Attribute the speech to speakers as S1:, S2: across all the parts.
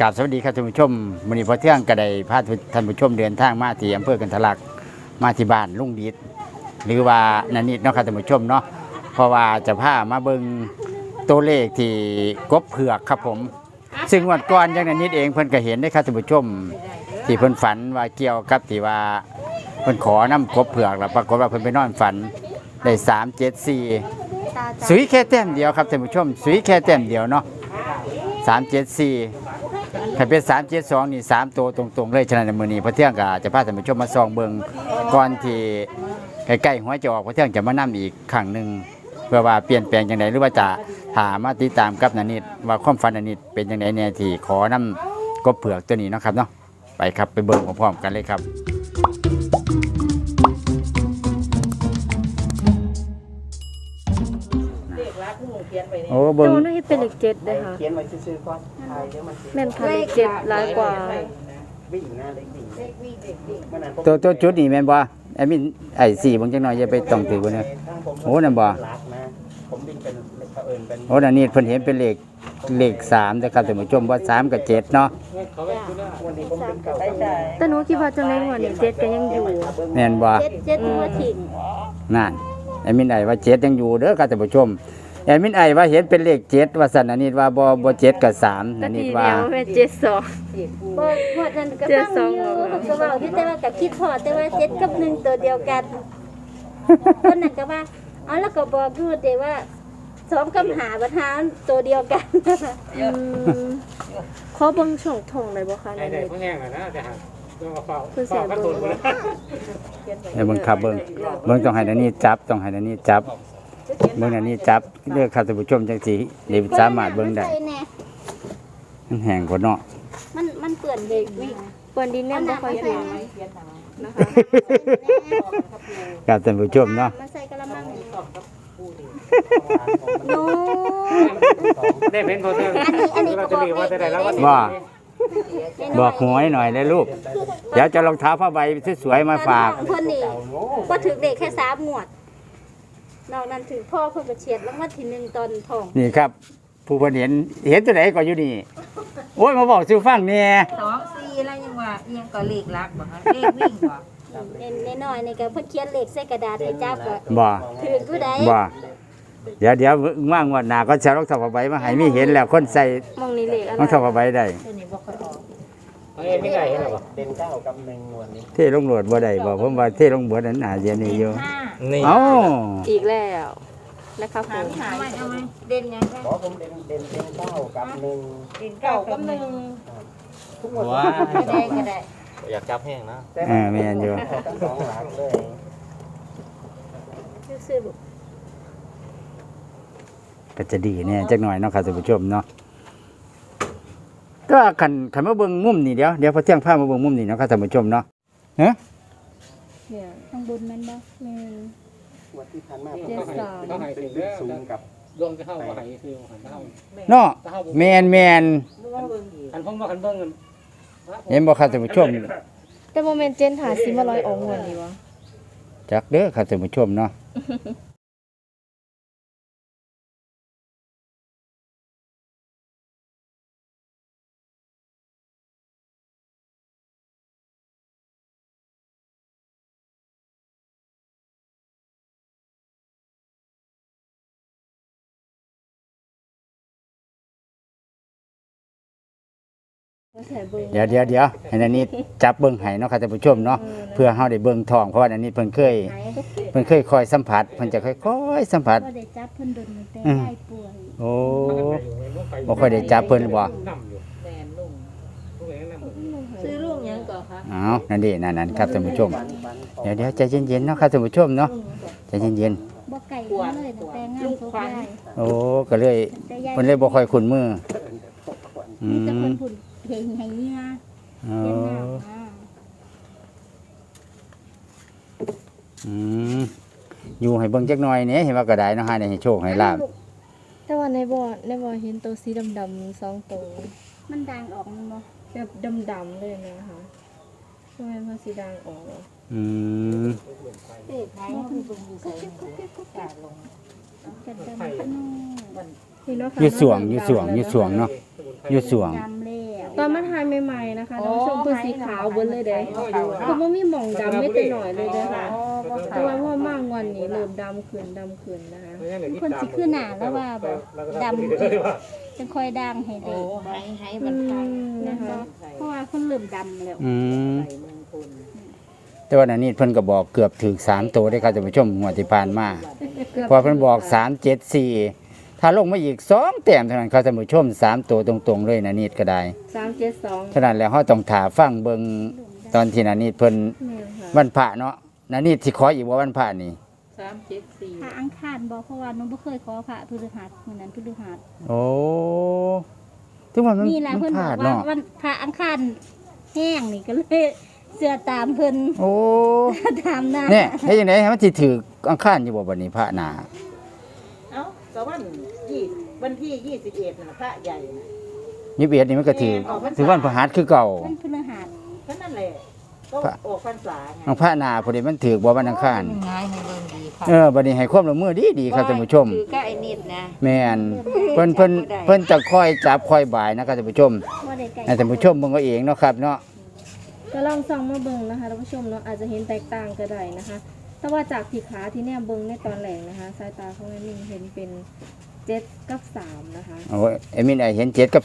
S1: กราบสวัสดีครับท่านผู้ชมมื้อนี้พอเที่ยงกระไดพาท่านผู้ชมเดินทางมาที่อำเภอกันทะลักมาที่บ้านลุงดิดหรือว่านันนิดเนาะครับท่านผู้ชมเนาะเพราะว่าจะพามาเบิ่งตัวเลขที่กบเผือกครับผม ซึ่งวันก่อนย่างนันนิดเองเพิ่นก็เห็นได้ครับท่านผู้ชม ที่เพิ่นฝันว่าเกี่ยวกับที่ว่าเพิ่นขอน้ำกบเผือกแล้วปรากฏว่าเพิ่นไปนอนฝันได้สามเจ็ดสี่ สุยแค่แต้มเดียวครับท่านผู้ชมสุยแค่แต้มเดียวเนาะสามเจ็ดสี่ถ้าเป็นสามเจ็ดสองนี่สามตัวตรงๆเลยฉะนั้นในมือนี้พระเที่ยงก็จะพาท่านผู้ชมมาส่องเบิงก่อนที่ใกล้ๆหัวจะออกพระเที่ยงจะมานํอีกครั้งหนึ่งเพื่อว่าเปลี่ยนแปลงอย่างไรหรือว่าจะถามาติดตามกับนันนิดว่าความฝันนันนิดเป็นอย่างไรเนี่ยที่ขอน้ำกบเผือกตัวนี้เนาะครับเนาะไปครับไปเบิงพร้อมๆกันเลยครับ
S2: ขรักหนูเขียนไปนี่
S1: โอ้
S3: แต่
S1: เบิ่ง
S3: ว่าน่าจะเป็นเลขเจ็ดเลยค่ะ
S4: เขียนไว้ซื่อๆก่อนถ่ายเดี๋ยวมันสิ
S3: แม่นค่ะเลขเจ็ดหลายกว่า
S4: วิ่งหน้าเล็กวิ่ง
S2: เลขวิ่งเลขวิ่ง
S4: มันนั้นผม
S1: ตัวตัวจุดนี่แม่นบ่ไอ้มินไอ้สี่เบิ่งจังหน่อยอย่าไปต้องถือบ่เนี่ย
S4: ทั้งผม
S1: โอ้นั่นบ่
S4: รักนะผมวิ่งเป็นเผอิญเป็น
S1: โอ้นันนี่เพิ่นเห็นเป็นเลขเลข3นะครับท่านผู้ชมว่า3กับ7เนาะ
S4: วันนี้ผมเป็นเก่า
S2: ใช่ใช่
S3: แต่หนูคิดว่าจังได๋ว่านี่เจ็ดก็ยังอยู่
S1: แม่นบ่
S3: เจ็ดเจ็ดตัวถิ่ง
S1: นั่นไอ้มินไอ้ว่า7ยังอยู่เด้อครับท่านผู้ชม ไอ้มินไอ้ว่าเห็นเป็นเลข7ว่าซั่นอันนี้ว่าบ่บ่7กับ3
S3: ก็
S1: อันนี้
S3: ที
S1: ว่า
S3: เดียวแม่เจ็ดสอง
S2: เจ็ดคู่
S5: บ่บ่นั่นก็
S3: เจ็ด
S5: ฟัง
S3: สอง
S5: อยู่
S3: เหรอ
S5: ก็เว้าอยู่แต่ว่าก็คิดพอแต่ว่าเจ็ดกับหนึ่งตัวเดียวกันคนนั้นก็ว่าอ๋อแล้วก็บอกอยู่แต่ว่าสองกับหาบัดหาตัวเดียวกัน
S3: อืมขอเบิ่งช่องทองได้บ่คะ
S6: ไอ้
S3: ใน
S6: เด็ก
S3: นี้
S6: เขาแห้งอะนะแต่หากต้องเอาเฝ้า
S3: เพิ่นใส่
S6: เฝ้า
S3: เบ
S6: ก
S3: อ
S6: ระ
S3: ร์
S6: ตุนหมด
S3: ไว้
S6: แล้ว
S1: ไอ้เบิ่งครับเบิ่งเบิ่งต้องให้นันนี่จับต้องให้นันนี่จับ เบิ่งนันนี่จับเด้อครับท่านผู้ชมจังสิได้สามารถเบิ่งได้
S5: ใส่แน่
S1: มันแห้งกว่าเนาะ
S5: มันมันเปื้อนเด็กวิ่ง
S3: เปิ้นดินเนี่ยบ่ค่อยเห็น
S2: เขียนหนัง
S3: นะคะ
S1: ครับท่านผู้ชมเนาะ
S5: มันใส่กะละมัง
S2: สอบกับคู่ดิ
S5: หนู
S6: ได้เป็นโทเทล
S5: อันนี้อันนี้
S6: เราจะเรียกว่าจะได้แล้วว่า
S1: ว่าบอกหวยหน่อยเลยลูก เดี๋ยวจะรองเท้าผ้าใบสวยๆมาฝาก
S5: เพิ่นนี่บ่ถึกเด็กแค่สามงวด นอกนั้นถือพ่อเพิ่นก็เฉียดรางวัลที่หนึ่งตอนท้อง
S1: นี่ครับ ผู้เพิ่นเห็นเห็นตัวไหนก็อยู่นี่ โอ้ยมาบอกสู่ฟังเนี่ย
S2: สองสี่แล้วยังว่าเอียงก็เลขรักบ่ฮะเลขวิ่งบ่
S5: เน้นน้อยๆนี่ก็เพิ่นเขียนเลขใส่กระดาษให้จับก็
S1: บ่
S5: ถือผู้ใด
S1: บ่เดี๋ยวเดี๋ยวว่างงวดหน้าก็จะรองเท้าผ้าใบมาให้มีเห็นแล้วคนใส่
S3: มองนี่เลขอะไร
S1: รองเท้าผ้าใบได้
S2: ตัวนี้บ่ค่อยออก
S6: เอ้ยไม่ได้เห็นหรอ
S4: เด่นเก้ากับหนึ่งวันนี้
S1: เท่ลงโหลดบ่ได้บ่ผมว่าเท่ลงเบิดนั้นอาจจะนี่อยู่
S2: ห้า
S1: เอ้า
S3: อีกแล้วนะคะผ
S2: หามหายเอาไหมเด่นยังไง
S4: บอกผมเด่นเด่นเด่นเก้ากับหนึ่ง
S2: เด่นเก้ากับหนึ่ง
S4: ทุกหมด
S2: ไม่ได้ก็ได้
S7: อยากจับแห้งนะ
S1: อ่าแม่นอยู่
S4: ทั้งสองหลักเลย
S5: ซื่อๆลูก
S1: ก็จะดีเนี่ยจักหน่อยเนาะครับท่านผู้ชมเนาะ ก็คันคันมาเบิ่งมุมนี่เดี๋ยวเดี๋ยวพอเที่ยงพามาเบิ่งมุมนี่เนาะครับท่านผู้ชมเนาะฮะ
S3: เนี่ย
S5: ข้างบนมันบ่
S3: แม่น
S4: วันที่ผ่านมา
S3: เจ็ดสาม
S6: เขาหาย
S4: เป็
S6: ถึ
S4: น
S6: ง
S4: สู
S6: เด้อง
S4: กับ
S6: ดวงจะเข้ามาหายคือหันเข้า
S1: เนาะ
S6: เข้า
S1: แมนแมน
S6: อันผมว่าคันเบิ้งกัน
S1: เห็นบ่ครับท่านผู้ชม
S3: แต่บ่แม่นเจนหาสิมาร้อยออกงวดนี่วะ
S1: จักเด้อครับท่านผู้ชมเนาะ เดี๋ยวเดี๋ยวเดี๋ยวให้นันนี้จับเบิ่งให้เนาะครับท่านผู้ชมเนาะเพื่อเฮาได้เบิ่งทองเพราะว่าอันนี้เพิ่นเคย
S5: ไหน
S1: เพิ่นเคยคอยสัมผัสเพิ่นจะค่อยๆสัมผัส
S5: บ่ได้จับเพิ่นโดนแต่
S1: อืม
S5: ยายป่วย
S1: โอ้บ่ค่อยได้จับเพิ่นบ่
S6: นั่อยู่
S2: แดนลุง
S6: ผู้เองนั่ง
S2: ซื้อลุงยังก่อนคะ
S1: อ้าวนั่นดินั่นนั่นครับท่านผู้ชมเดี๋ยวเดี๋ยวใจเย็นๆเนาะครับท่านผู้ชมเนาะใจเย็น
S5: บ่ไก่กันเลยตั้งแต่งานศพยาย
S1: ๆโอ้ก็เลย
S5: แต่ยาย
S1: เพิ่นเลยบ่ค่อยคุ้นมืออื
S5: มี แต่ค
S1: ม
S5: นผุดเพลงให้เงี้ย
S1: อ๋อ
S5: เย็นหนาวอ่า
S1: อืมอยู่ให้เบิ่งจักหน่อยเนี่ยเห็นว่าก็ได้เนาะหาได้ให้โชคให้ลาบ
S3: แต่ว่าในบ่อในบ่อเห็นตัวสีดำๆสองตัว
S5: มันดังออกมันบ่
S3: แบบดำๆเลยนะคะทำไมมันสีดังออก
S1: อืม
S5: เด็กไหนเพิ่นเบิ่งอยู่ใส่กระดำขนม
S2: วัน
S3: นี่เนาะค่ะ
S1: อยู่สวงอยู่สวงอยู่สวงเนาะอยู่สวง
S5: ดำแล้ว
S3: ตอนมาทายใหม่ๆนะคะท่านผู้ชมเพิ่นสีขาวเบิดเลยเด้คือบ่มีหม่องดำไม่แต่หน่อยเลยเด้อค่ะแต่ว่าพอมากวันนี้เริ่มดำขึ้นดำขึ้นนะคะ
S5: คนสิคือหนาแล้วว่าแบบดำจะค่อยดังให้ได้
S2: ให้ให้
S3: อื
S2: มันทัน
S3: มนะคะ
S5: เพราะว่าคนเริ่มดำแล้ว
S1: อืมแต่ว่านันนี่เพิ่นก็บอกเกือบถึงสามตัวได้ครับท่านผู้ชมงวดที่ผ่านมา
S3: เกือบ
S1: เพอเพิ่นบอกสามเจ็ดสี่ ถ้าลงมาอีกสองแต้มเท่านั้นครับท่านผู้ชมสามตัวตรงๆเลยนันนี่ก็ได้
S3: 372
S1: ฉะนั้นแล้วเฮาต้องถาฟังเบิ่งตอนที่นันนี่เพิ่น
S3: แม่นค่ะ
S1: วันพระเนาะนันนี่สิขออีกว่าวันพระนี่
S2: สามเจ็ดสี่
S5: พระอังคารบอกเพราะว่าหนูบ่เคยขอพระพฤหัสมื้อนั้นพฤหัส
S1: โอ้ถึงว่ามัน
S5: นี่แหละ
S1: มัน
S5: เพิ่น
S1: พ
S5: บ
S1: ลา
S5: อ
S1: ด
S5: กว่า
S1: เนาะ
S5: วันพระอังคารแห้งนี่ก็เลยเสื้อตามเพิ่น
S1: โอ้
S5: ตามหน้า
S1: เนี่ยเฮ็ดจังได๋ให้มันสิถืออังคารอยู่บ่บัดนี้พระหนา
S7: เอ้าก็วันยี่วันที่ยี่สิบเอ็ดน่ะพระใหญ่น่ะ
S1: ยี่สิบเอ็ดนี่มันก็ถือถือวันพฤหัสคือเก่า
S5: วันพฤหัส
S7: ก็นั่นแหละก็
S1: พระ
S7: ออกพรรษาไง
S1: อังพระหนาพอดีมันถือบ่วันอังคาร
S2: ง่ายให้เบิ่งดีค่ะ
S1: เออบัดนี้ให้ความร่วมมือดีดีๆครับท่านผู้ชม
S2: คือก็ไอ้นิดนะ
S1: แม่นเพิ่นเพิ่นเพิ่นจะคอยจับคอยบ่ายนะครับท่านผู้ชม
S5: บ่ได้ไกล
S1: ให้ท่านผู้ชมเบิ่งเอาเองเนาะครับเนาะ
S3: ก็ลองส่องมาเบิ่งนะคะท่านผู้ชมเนาะอาจจะเห็นแตกต่างก็ได้นะคะ แต่ว่าจากที่ขาที่แนมเบิ่งในตอนแรกนะคะ สายตาของแม่มิ่งเห็นเป็นเจ็ดกับสามนะคะ
S1: โอ้ยเอมินไอเห็น7กับ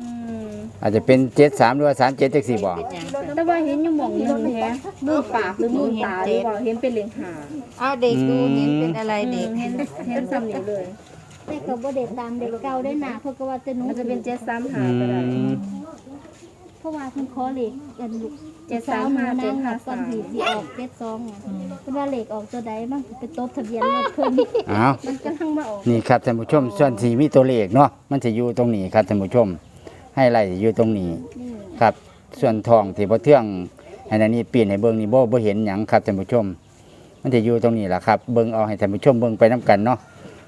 S3: อืม
S1: 3อาจจะเป็น7 3หรือว่า3 7จังซี่บ่
S2: เป็นหยัง
S3: แต่ว่าเห็นอยู่หม่องหนึงแฮะมือปากหรือมือตาหรือว่าเห็นเป็นเหลียงหา
S2: เอาเด็กดูเห็นเป็นอะไรเด็ก
S3: อืมเห็นเห็นซ้ำนี้เลย
S5: แต่ก็บ่ได้ตามเด็กเก่าได้หนาเพราะก็ว่าแต่หนู
S3: มันจะเป็นเจ็ดสามหา
S1: อื
S3: ก็ได้
S1: ม
S5: เพราะว่าเพิ่นขอเลขอันลูก
S3: เจ็ด
S5: สา
S3: สาวม
S5: มา
S3: ห้าเจ็
S5: นั่
S3: ด
S5: ง
S3: ห้า
S5: ก่อน
S3: สาม
S5: ที่สิออก72ไงเพิ่นว่าเลขออกตัวใดบ้างไปตบทะเบียนรถเพิ่น
S1: อ้าว
S5: มันกำลังมาออก
S1: นี่ครับท่านผู้ชมส่วนที่มีตัวเลขเนาะมันจะอยู่ตรงนี้ครับท่านผู้ชม ให้ไล่อยู่ตรงนี้
S5: นี่
S1: ครับ ส่วนทองที่บ่เทื่องให้นันนี่ปีนให้เบิ่งนี่บ่บ่เห็นหยังครับท่านผู้ชม มันจะอยู่ตรงนี้แหละครับ เบิ่งเอาให้ท่านผู้ชมเบิ่งไปนํกันเนาะ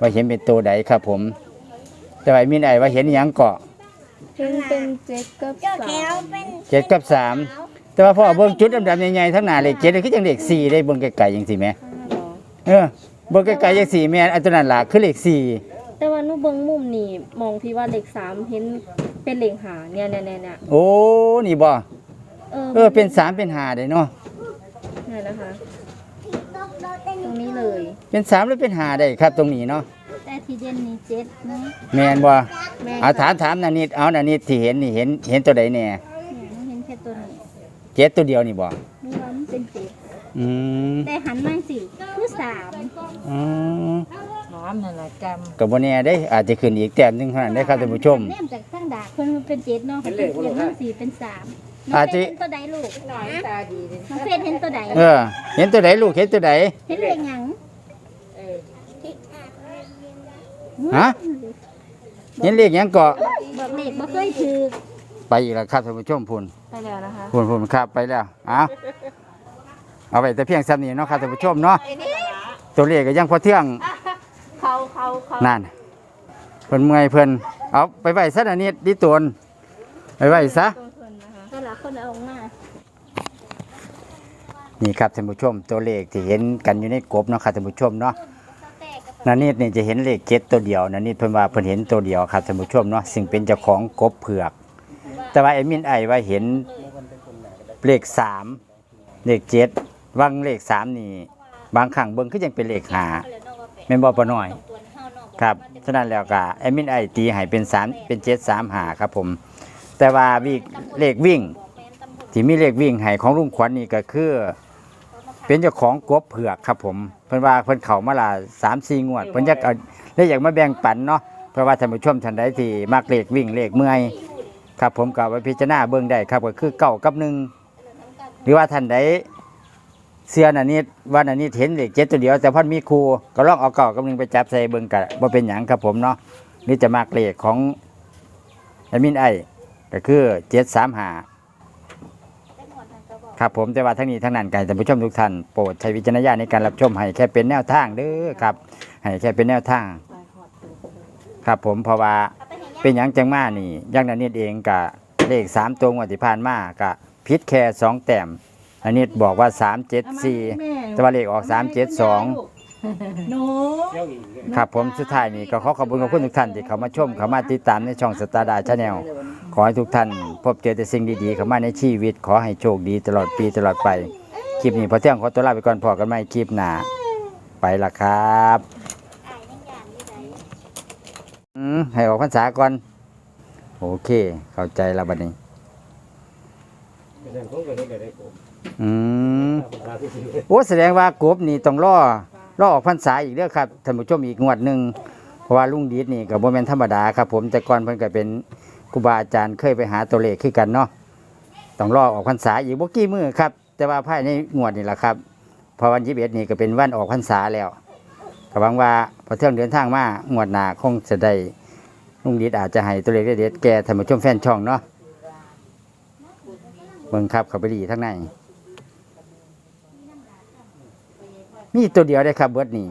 S1: ว่าเห็นเป็นตัวใดครับ ผม แต่ว่ามีนไอว่าเห็นหยังเกาะ
S3: เห็นเป็นเจ็ดกับสาม
S1: เจ็ดกับสาม แต่ว่าพอเบิ่งจุดดำๆใหญ่ๆทั้งหน้าเลขเจ็ดนี่คือจังเลขสี่ได้เบิ่งไกลๆจังซี่แหมเออเบิ่งไกลๆจังสี่แม่นอันตัวนั้นล่ะคือเลขสี่
S3: แต่ว่าหนูเบิ่งมุมนี่มองที่ว่าเลขสามเห็นเป็นเลขหาเนี่ยเนี่ยเนี่ยเนี่ย
S1: โอ้นี่บ่
S3: เออ
S1: เออเป็นสามเป็นห้าได้เนาะ
S3: เนี่ยนะคะตรงนี้เลย
S1: เป็นสามหรือเป็นห้าได้ครับ ตรงนี้เนาะ
S5: แต่ที่เด่นนี่เจ็ดนะ
S1: แม่นบ่
S3: แม่
S1: เอาถามถามนันนิดเอานันนิดที่เห็นนี่เห็นเห็นตัวใดแน่
S5: เนี่ยหนูเห็นแค่ตัวนี้
S1: เจ็ดตัวเดียวนี่บ่
S5: หนูว่ามันเป็นเจ็ด
S1: อืม
S5: แต่หันมาสิคือสาม
S1: อ๋อ
S2: น้อมนั่นแหละจ
S1: ก็บ่แน่ได้อาจจะขึ้นอีกแต้มหนึงเท่านั้นได้ครับท่านผู้ชม
S5: แนมจากตั้งดากเพิ่นมันเป็นเจ็ดเนาะเพิ่นเป็นเจ็ดมันสี่เป็นสามน้อง
S1: อาจ
S5: เฟ
S1: จะ
S5: ซเห็นตัวใดลูกำ
S2: หน่อยตาดีเลย
S5: น้องเฟซเห็นตัวใด
S1: เออ เห็นตัวใดลูกเห็นตัวใด
S5: เห็นเลขหยัง
S2: เออ
S1: ฮะ เห็นเลขหยังเกาะ
S5: บอกเลขบ่เคยถือ
S1: ไปอีกแล้วครับท่านผู้ชมพุ่น
S3: ไปแล้วนะคะ
S1: พุ่นพุ่นครับไปแล้วเอาเอาไปแต่เพียงซ้ำนี้เนาะครับท่านผู้ชมเนาะตัวเลขก็ยังพอเที่ยง
S3: เขาเขาเขา
S1: นั่นเพิ่นเมื่อยเพิ่นเอาไปไว้ซะอันนี้ดิตวนไปไว้ซะ
S3: ตัวคนนะคะ
S5: แต่ละคนเอาออกมา
S1: นี่ครับท่านผู้ชมตัวเลขที่เห็นกันอยู่ในกบเนาะครับท่านผู้ชมเนาะนันนี่นี่จะเห็นเลขเจ็ดตัวเดียวนันนี่เพิ่นว่าเพิ่นเห็นตัวเดียวครับท่านผู้ชมเนาะซึ่งเป็นเจ้าของกบเผือก แต่ว่าไอ้มินไอว่าเห็นเลขสามเลขเจ็ดวังเลขสามนี่ บางครั้งเบิ่งคือยังเป็นเลขหาแม่นบ่ปน้อย ครับฉะนั้นแล้วก็แอดมินไอตีให้เป็นสามเป็นเจ็ดสามหาครับผม แต่ว่าวิ่งเลขวิ่ง ที่มีเลขวิ่งให้ของลุงขวัญนี่ก็คือเป็นเจ้าของกบเผือกครับผมเพิ่นว่าเพิ่นเข้ามาละสามสี่งวดเพิ่นอยากเอาเลยอยากมาแบ่งปันเนาะเพราะว่าท่านผู้ชมท่านใดที่มักเลขวิ่งเลขเมื่อย ครับผมก็เอาไปพิจารณาเบิ่งได้ครับก็คือเก้ากับหนึ่งหรือว่าท่านใดเสื้อนันนี้ว่านันนี้เห็นเลขเจ็ดตัวเดียวแต่พ่นมีครูก็ลองเอาเก้ากับหนึ่งไปจับใส่เบิ่งกันว่าเป็นหยังครับผมเนาะหรือจะมักเลขของแอดมินไอก็คือเจ็ดสามหาครับผมแต่ว่าทั้งนี้ทั้งนั้นการท่านผู้ชมทุกท่านโปรดใช้วิจารณญาณในการรับชมให้แค่เป็นแนวทางเด้อครับให้แค่เป็นแนวทาง ครับผมเพราะว่า เป็นอย่างจังมานี่อยังนั้นนิดเองกับเลขสามตัวงวดที่ผ่านมากับพิษแค่สองแต้มอันนี้บอกว่าสามเจ็ดสี่แต่ว่าเลขออกสามเจ็ดสอง
S7: หนู
S6: เที่ยวอีก
S1: ครับผมสุดท้ายนี้ก็ขอขอบคุณขอบคุณทุกท่านที่เข้ามาชมเข้ามาติดตามในช่องสตาร์ดาชาแนลขอให้ทุกท่าน พบเจอแต่สิ่งดีๆเข้ามาในชีวิต ขอให้โชคดีตลอดปีตลอดไป คลิปนี้พอเที่ยงขอตัวลาไปก่อนพอกันใหม่คลิปหน้าไปละครับ
S5: อายยังอย่างนี้ได้
S1: อืม ให้ออกพรรษาก่อน โอเค เข้าใจแล้วบัดนี้
S6: เป็นเรื่องผมก็เฮ็ดได้ผม
S1: อืม
S6: ธรรมดาที่สุด
S1: โอ้แสดงว่ากบนี่ต้องรอรอออกพรรษาอีกเด้อครับท่านผู้ชมอีกงวดหนึ่งเพราะว่าลุงดีดนี่ก็บ่แม่นธรรมดาครับ ผมแต่ก่อนเพิ่นก็เป็นครูบาอาจารย์เคยไปหาตัวเลขคือกันเนาะต้องรอออกพรรษาอีกบ่กี่มื้อครับ แต่ว่าภายในงวดนี่แหละครับเพอวัน21นี่ก็เป็นวันออกพรรษาแล้วก็หวังว่าพอเที่ยงเดินทางมางวดหน้าคงจะได้ ลุงดีดอาจจะให้ตัวเลขเด็ดๆแกท่านผู้ชมแฟนช่องเนาะเบิ่งครับเข้าไปดีทั้งในมีตัวเดียวได้ครับเบิดนี่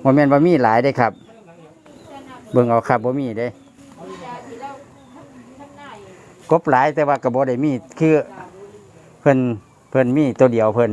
S1: โมเมนว่ามีหลายได้ครับ เบิ่งเอาครับบ่มีเด้กบหลายแต่ว่ากระบ่ได้มีคือเพิ่นเพิ่นมีตัวเดียวเพิ่น